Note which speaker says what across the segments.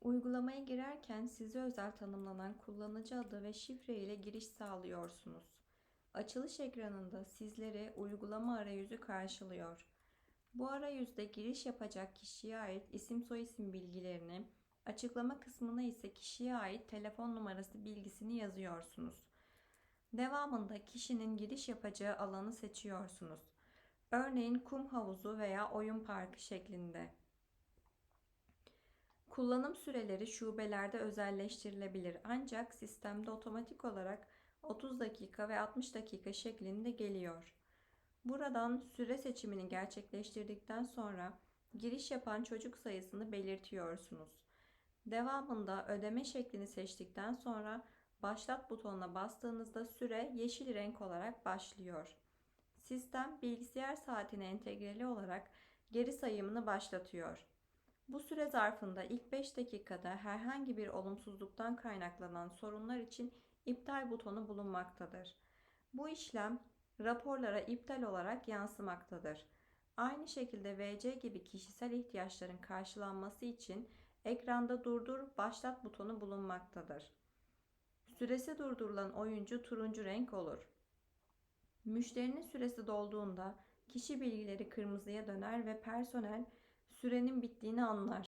Speaker 1: Uygulamaya girerken size özel tanımlanan kullanıcı adı ve şifre ile giriş sağlıyorsunuz. Açılış ekranında sizlere uygulama arayüzü karşılıyor. Bu arayüzde giriş yapacak kişiye ait isim soyisim bilgilerini, açıklama kısmına ise kişiye ait telefon numarası bilgisini yazıyorsunuz. Devamında kişinin giriş yapacağı alanı seçiyorsunuz. Örneğin kum havuzu veya oyun parkı şeklinde. Kullanım süreleri şubelerde özelleştirilebilir ancak sistemde otomatik olarak 30 dakika ve 60 dakika şeklinde geliyor. Buradan süre seçimini gerçekleştirdikten sonra giriş yapan çocuk sayısını belirtiyorsunuz. Devamında ödeme şeklini seçtikten sonra başlat butonuna bastığınızda süre yeşil renk olarak başlıyor. Sistem bilgisayar saatine entegreli olarak geri sayımını başlatıyor. Bu süre zarfında ilk 5 dakikada herhangi bir olumsuzluktan kaynaklanan sorunlar için iptal butonu bulunmaktadır. Bu işlem raporlara iptal olarak yansımaktadır. Aynı şekilde VC gibi kişisel ihtiyaçların karşılanması için ekranda durdur başlat butonu bulunmaktadır. Süresi durdurulan oyuncu turuncu renk olur. Müşterinin süresi dolduğunda kişi bilgileri kırmızıya döner ve personel sürenin bittiğini anlar.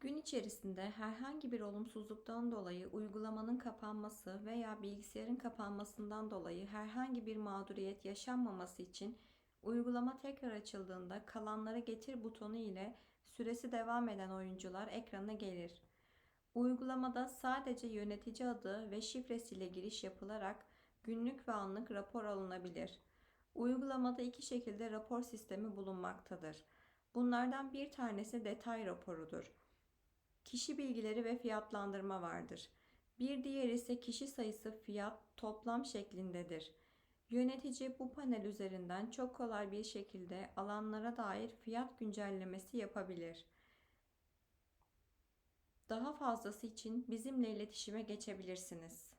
Speaker 1: Gün içerisinde herhangi bir olumsuzluktan dolayı uygulamanın kapanması veya bilgisayarın kapanmasından dolayı herhangi bir mağduriyet yaşanmaması için uygulama tekrar açıldığında kalanları getir butonu ile süresi devam eden oyuncular ekrana gelir. Uygulamada sadece yönetici adı ve şifresiyle giriş yapılarak günlük ve anlık rapor alınabilir. Uygulamada iki şekilde rapor sistemi bulunmaktadır. Bunlardan bir tanesi detay raporudur. Kişi bilgileri ve fiyatlandırma vardır. Bir diğeri ise kişi sayısı fiyat toplam şeklindedir. Yönetici bu panel üzerinden çok kolay bir şekilde alanlara dair fiyat güncellemesi yapabilir. Daha fazlası için bizimle iletişime geçebilirsiniz.